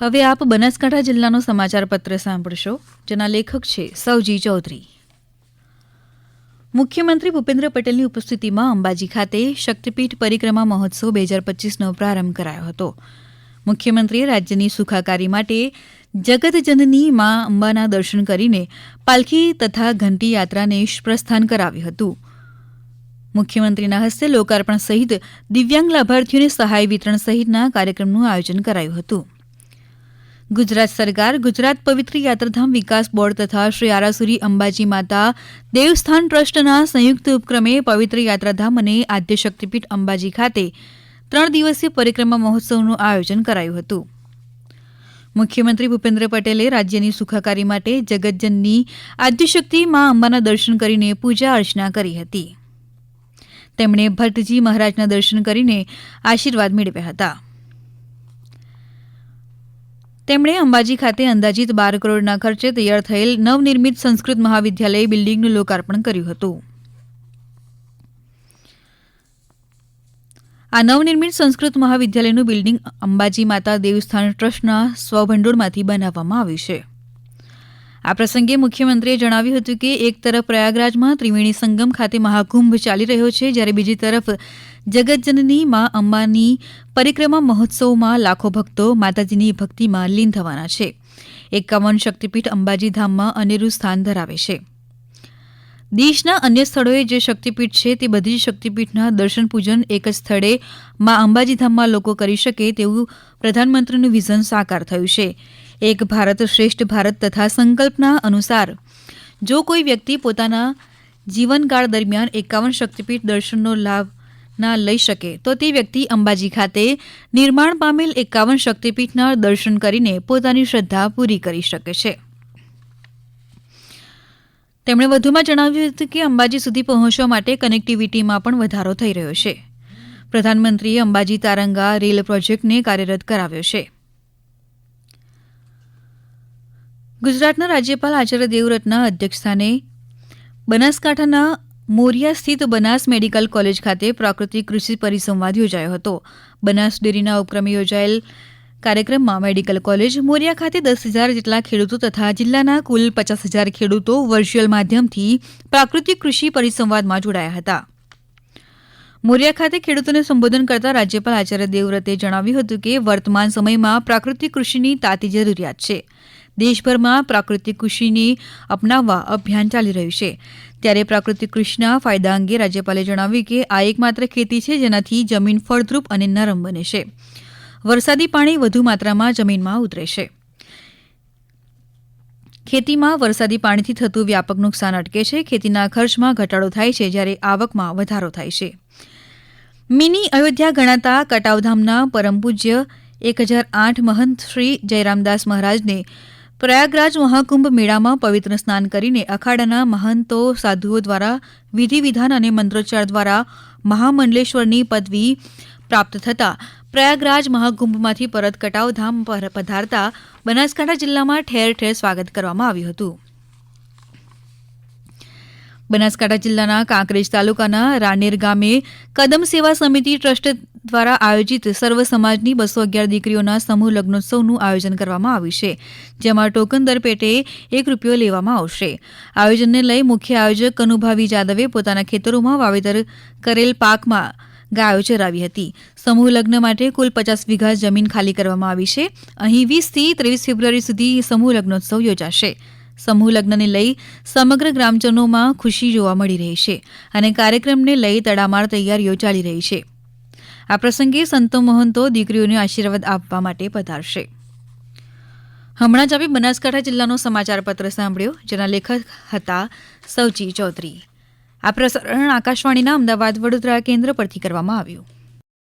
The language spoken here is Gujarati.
હવે આપ બનાસકાંઠા જિલ્લાનો સમાચાર પત્ર સાંભળશો, જેના લેખક છે સૌજી ચૌધરી. મુખ્યમંત્રી ભૂપેન્દ્ર પટેલની ઉપસ્થિતિમાં અંબાજી ખાતે શક્તિપીઠ પરિક્રમા મહોત્સવ બે હજાર પચીસનો પ્રારંભ કરાયો હતો. મુખ્યમંત્રીએ રાજ્યની સુખાકારી માટે જગતજનની મા અંબાના દર્શન કરીને પાલખી તથા ઘંટી યાત્રાને પ્રસ્થાન કરાવ્યું હતું. મુખ્યમંત્રીના હસ્તે લોકાર્પણ સહિત દિવ્યાંગ લાભાર્થીઓને સહાય વિતરણ સહિતના કાર્યક્રમનું આયોજન કરાયું હતું. ગુજરાત સરકાર, ગુજરાત પવિત્ર યાત્રાધામ વિકાસ બોર્ડ તથા શ્રી આરાસુરી અંબાજી માતા દેવસ્થાન ટ્રસ્ટના સંયુક્ત ઉપક્રમે પવિત્ર યાત્રાધામ અને આદ્ય શક્તિપીઠ અંબાજી ખાતે ત્રણ દિવસીય પરિક્રમા મહોત્સવનું આયોજન કરાયું હતું. મુખ્યમંત્રી ભૂપેન્દ્ર પટેલે રાજ્યની સુખાકારી માટે જગતજનની આદ્યશક્તિ મા અંબાના દર્શન કરીને પૂજા અર્ચના કરી હતી. તેમણે ભટ્ટજી મહારાજના દર્શન કરીને આશીર્વાદ મેળવ્યા હતા. તેમણે અંબાજી ખાતે અંદાજીત બાર કરોડના ખર્ચે તૈયાર થયેલ નવનિર્મિત સંસ્કૃત મહાવિદ્યાલય બિલ્ડિંગનું લોકાર્પણ કર્યું હતું. આ નવનિર્મિત સંસ્કૃત મહાવિદ્યાલયનું બિલ્ડિંગ અંબાજી માતા દેવસ્થાન ટ્રસ્ટના સ્વભંડોળમાંથી બનાવવામાં આવ્યું છે. આ પ્રસંગે મુખ્યમંત્રીએ જણાવ્યું હતું કે એક તરફ પ્રયાગરાજમાં ત્રિવેણી સંગમ ખાતે મહાકુંભ ચાલી રહ્યો છે, જ્યારે બીજી તરફ જગતજનની મા અંબાની પરિક્રમા મહોત્સવમાં લાખો ભક્તો માતાજીની ભક્તિમાં લીન થવાના છે. એકાવન શક્તિપીઠ અંબાજી ધામમાં અનેરું સ્થાન ધરાવે છે. દેશના અન્ય સ્થળોએ જે શક્તિપીઠ છે તે બધી જ શક્તિપીઠના દર્શન પૂજન એક જ સ્થળે મા અંબાજી લોકો કરી શકે તેવું પ્રધાનમંત્રીનું વિઝન સાકાર થયું છે. એક ભારત શ્રેષ્ઠ ભારત તથા સંકલ્પના અનુસાર જો કોઈ વ્યક્તિ પોતાના જીવનકાળ દરમિયાન એકાવન શક્તિપીઠ દર્શનનો લાભ ના લઈ શકે. તો તે વ્યક્તિ અંબાજી ખાતે નિર્માણ પામેલ એકાવન શક્તિપીઠના દર્શન કરીને પોતાની શ્રદ્ધા પૂરી કરી શકે છે. તેમણે વધુમાં જણાવ્યું હતું કે અંબાજી સુધી પહોંચવા માટે કનેક્ટિવિટીમાં પણ વધારો થઈ રહ્યો છે. પ્રધાનમંત્રીએ અંબાજી તારંગા રેલ પ્રોજેક્ટને કાર્યરત કરાવ્યો છે. ગુજરાતના રાજ્યપાલ આચાર્ય દેવવ્રતના અધ્યક્ષસ્થાને બનાસકાંઠાના મોરિયા સ્થિત બનાસ મેડિકલ કોલેજ ખાતે પ્રાકૃતિક કૃષિ પરિસંવાદ યોજાયો હતો. બનાસ ડેરીના ઉપક્રમે યોજાયેલ કાર્યક્રમમાં મેડિકલ કોલેજ મોરિયા ખાતે દસ હજાર જેટલા ખેડૂતો તથા જિલ્લાના કુલ પચાસ હજાર ખેડૂતો વર્ચ્યુઅલ માધ્યમથી પ્રાકૃતિક કૃષિ પરિસંવાદમાં જોડાયા હતા. મોરિયા ખાતે ખેડૂતોને સંબોધન કરતા રાજ્યપાલ આચાર્ય દેવવ્રતે જણાવ્યું હતું કે વર્તમાન સમયમાં પ્રાકૃતિક કૃષિની તાતી જરૂરિયાત છે. દેશભરમાં પ્રાકૃતિક કૃષિને અપનાવવા અભિયાન ચાલી રહ્યું છે. ત્યારે પ્રાકૃતિક કૃષિના ફાયદા અંગે રાજ્યપાલે જણાવ્યું કે આ એકમાત્ર ખેતી છે જેનાથી જમીન ફળદ્રુપ અને નરમ બને છે. વરસાદી પાણી વધુ માત્રામાં જમીનમાં ઉતરે છે. ખેતીમાં વરસાદી પાણીથી થતું વ્યાપક નુકસાન અટકે છે. ખેતીના ખર્ચમાં ઘટાડો થાય છે જ્યારે આવકમાં વધારો થાય છે. મિની અયોધ્યા ગણાતા કટાવધામના પરમ પૂજ્ય એક હજાર આઠ મહંત શ્રી જયરામદાસ મહારાજને પ્રયાગરાજ મહાકુંભ મેળામાં પવિત્ર સ્નાન કરીને અખાડાના મહંતો સાધુઓ દ્વારા વિધિ વિધાન અને મંત્રોચ્ચાર દ્વારા મહામંડલેશ્વરની પદવી પ્રાપ્ત થતાં પ્રયાગરાજ મહાકુંભમાંથી પરત કટાવધામ પર પધારતા બનાસકાંઠા જિલ્લામાં ઠેર ઠેર સ્વાગત કરવામાં આવ્યું હતું. બનાસકાંઠા જિલ્લાના કાંકરેજ તાલુકાના રાનેર ગામે કદમ સેવા સમિતિ ટ્રસ્ટ દ્વારા આયોજિત સર્વ સમાજની બસો અગિયાર દીકરીઓના સમૂહ લગ્નોત્સવનું આયોજન કરવામાં આવ્યું છે, જેમાં ટોકન દર પેટે એક રૂપિયો લેવામાં આવશે. આયોજનને લઈ મુખ્ય આયોજક કનુભાવી જાદવે પોતાના ખેતરોમાં વાવેતર કરેલ પાકમાં ગાયો ચરાવી હતી. સમૂહ લગ્ન માટે કુલ પચાસ વીઘા જમીન ખાલી કરવામાં આવી છે. અહીં વીસથી ત્રેવીસ ફેબ્રુઆરી સુધી સમૂહ લગ્નોત્સવ યોજાશે. સમૂહ લગ્નને લઈ સમગ્ર ગ્રામજનોમાં ખુશી જોવા મળી રહી છે અને કાર્યક્રમને લઈ તડામાર તૈયારીઓ ચાલી રહી છે. આ પ્રસંગે સંતો મહંતો દીકરીઓને આશીર્વાદ આપવા માટે પધારશે. હમણાં જ આપણે બનાસકાંઠા જિલ્લાનો સમાચાર પત્ર સાંભળ્યો, જેના લેખક હતા સૌચી ચૌધરી. આ પ્રસારણ આકાશવાણીના અમદાવાદ વડોદરા કેન્દ્ર પરથી કરવામાં આવ્યું.